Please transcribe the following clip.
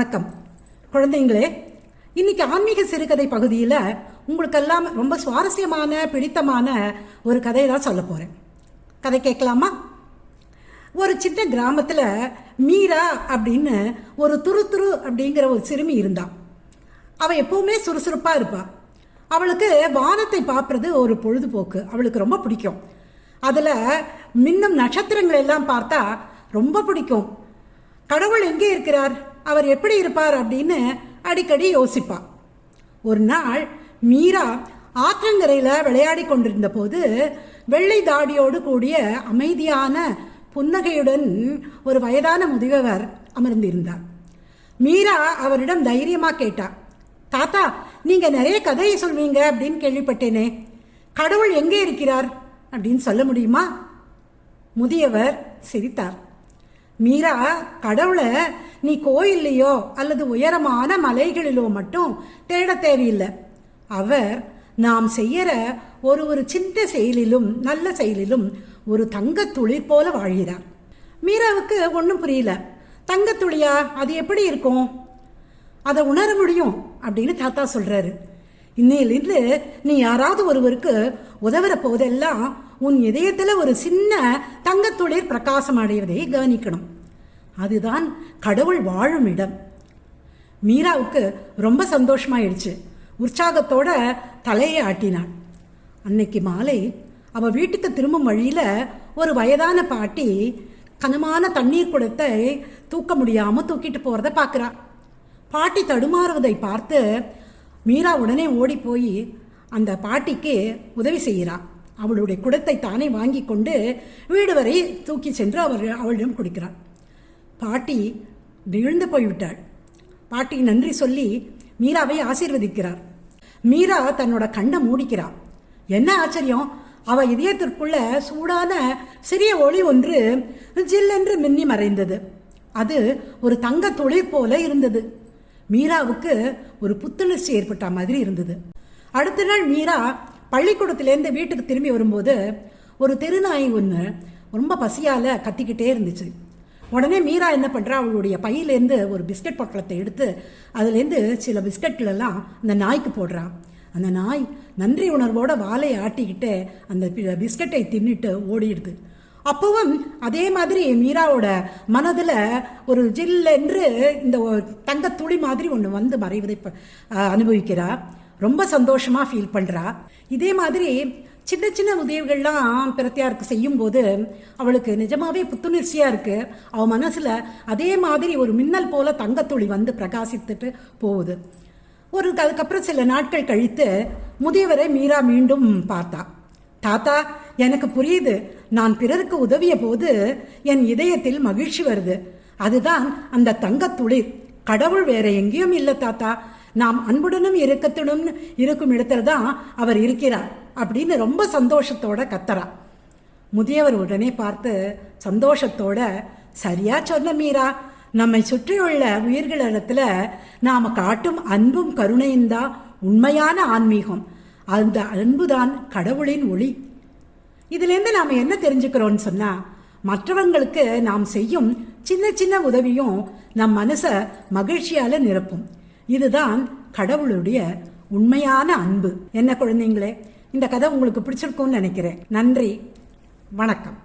வணக்கம். குழந்தைங்களே இன்னைக்கு ஆன்மீக சிறுகதை பகுதியில் உங்களுக்கெல்லாம் ரொம்ப சுவாரஸ்யமான பிடித்தமான ஒரு கதையை தான் சொல்ல போகிறேன் கதை கேட்கலாமா? ஒரு சின்ன கிராமத்தில் மீரா அப்படின்னு ஒரு துரு துரு அப்படிங்கிற ஒரு சிறுமி இருந்தாள் அவள் எப்பவுமே சுறுசுறுப்பாக இருப்பாள் அவளுக்கு வானத்தை பார்ப்பது ஒரு பொழுதுபோக்கு. அவளுக்கு ரொம்ப பிடிக்கும். அதில் மின்னும் நட்சத்திரங்கள் எல்லாம் பார்த்தா ரொம்ப பிடிக்கும். கடவுள் எங்கே இருக்கிறார்? அவர் எப்படி இருப்பார் அப்படின்னு அடிக்கடி யோசிப்பா. ஒரு நாள் மீரா ஆற்றங்கரையில் விளையாடி கொண்டிருந்த போது வெள்ளை தாடியோடு கூடிய அமைதியான புன்னகையுடன் ஒரு வயதான முதியவர் அமர்ந்திருந்தார். மீரா அவரிடம் தைரியமாக கேட்டா தாத்தா நீங்கள் நிறைய கதையை சொல்வீங்க அப்படின்னு கேள்விப்பட்டேனே. கடவுள் எங்கே இருக்கிறார்? அப்படின்னு சொல்ல முடியுமா? முதியவர் சிரித்தார். மீரா கடவுளை நீ கோயில்லையோ அல்லது உயரமான மலைகளிலோ மட்டும் தேட தேவையில்லை. அவர் நாம் செய்யற ஒரு ஒரு சின்ன செயலிலும் நல்ல செயலிலும் ஒரு தங்கத்துளிர் போல வாழ்கிறார். மீராவுக்கு ஒன்றும் புரியல. தங்கத்துளியா அது எப்படி இருக்கும்? அதை உணர முடியும் அப்படின்னு தாத்தா சொல்றாரு. இன்னையிலிருந்து நீ யாராவது ஒருவருக்கு உதவுற போதெல்லாம் உன் இதயத்தில் ஒரு சின்ன தங்கத்துளிர் பிரகாசம் அடைவதை கவனிக்கணும். அதுதான் கடவுள் வாழும் இடம். மீராவுக்கு ரொம்ப சந்தோஷமாயிடுச்சு. உற்சாகத்தோட தலையை ஆட்டினாள். அன்னைக்கு மாலை அவ வீட்டுக்கு திரும்பும் வழியில் ஒரு வயதான பாட்டி கனமான தண்ணீர் குடத்தை தூக்க முடியாமல் தூக்கிட்டு போகிறத பார்க்குறா பாட்டி தடுமாறுவதை பார்த்து மீரா உடனே ஓடி போய் அந்த பாட்டிக்கு உதவி செய்கிறா. அவளுடைய குடத்தை தானே வாங்கி கொண்டு வீடு வரை தூக்கி சென்று அவர் அவளிடம் கொடுக்கிறாள் பாட்டி விழுந்து போய்விட்டாள். பாட்டி நன்றி சொல்லி மீராவை ஆசீர்வதிக்கிறார். மீரா தன்னோட கண்ணை மூடிக்கிறாள் என்ன ஆச்சரியம்? அவ இதயத்திற்குள்ள சூடான சிறிய ஒளி ஒன்று ஜில்லென்று மின்னி மறைந்தது. அது ஒரு தங்க தொழில் போல இருந்தது. மீராவுக்கு ஒரு புத்துணர்ச்சி ஏற்பட்ட மாதிரி இருந்தது. அடுத்த நாள் மீரா பள்ளிக்கூடத்திலேருந்து வீட்டுக்கு திரும்பி வரும்போது ஒரு தெருநாய் ஒன்று ரொம்ப பசியால் கத்திக்கிட்டே இருந்துச்சு. உடனே மீரா என்ன பண்ணுறா அவளுடைய பையிலேருந்து ஒரு பிஸ்கட் பொட்டலத்தை எடுத்து அதுலேருந்து சில பிஸ்கட்லெல்லாம் அந்த நாய்க்கு போடுறா. அந்த நாய் நன்றி உணர்வோட வாலை ஆட்டிக்கிட்டு அந்த பிஸ்கட்டை தின்னுட்டு ஓடிடுது. அப்பவும் அதே மாதிரி மீராவோட மனதில் ஒரு ஜில்லென்று இந்த தங்கத்துளி துளி மாதிரி ஒன்று வந்து மறைவதை ப- அனுபவிக்கிறா. ரொம்ப சந்தோஷமாக ஃபீல் பண்ணுறா இதே மாதிரி சின்ன சின்ன உதவிகள்லாம் பிரத்தியாருக்கு செய்யும்போது அவளுக்கு நிஜமாவே புத்துணர்ச்சியாக இருக்கு. அவள் மனசில் அதே மாதிரி ஒரு மின்னல் போல தங்கத்துளி வந்து பிரகாசித்துட்டு போகுது. ஒரு அதுக்கப்புறம் சில நாட்கள் கழித்து முதியவரை மீரா மீண்டும் பார்த்தா. தாத்தா எனக்கு புரியுது. நான் பிறருக்கு உதவிய போது என் இதயத்தில் மகிழ்ச்சி வருது. அதுதான் அந்த தங்கத்துளிர் கடவுள் வேற எங்கேயும் இல்லை தாத்தா. நாம் அன்புடனும் இறக்கத்துடன் இருக்கும் இடத்துல தான் அவர் இருக்கிறார் அப்படின்னு ரொம்ப சந்தோஷத்தோட கத்தரா முதியவர் உடனே பார்த்து சந்தோஷத்தோட சரியா சொன்ன மீரா. நம்மை சுற்றியுள்ள உயிர்களிடத்துல நாம காட்டும் அன்பும் கருணையும் தான் உண்மையான ஆன்மீகம். அந்த அன்புதான் கடவுளின் ஒளி. இதுலேருந்து நாம் என்ன தெரிஞ்சுக்கிறோம்னு சொன்னால் மற்றவங்களுக்கு நாம் செய்யும் சின்ன சின்ன உதவியும் நம் மனசை மகிழ்ச்சியால நிரப்பும். இதுதான் கடவுளுடைய உண்மையான அன்பு. என்ன குழந்தைங்களே இந்த கதை உங்களுக்கு பிடிச்சிருக்கும்னு நினைக்கிறேன். நன்றி. வணக்கம்.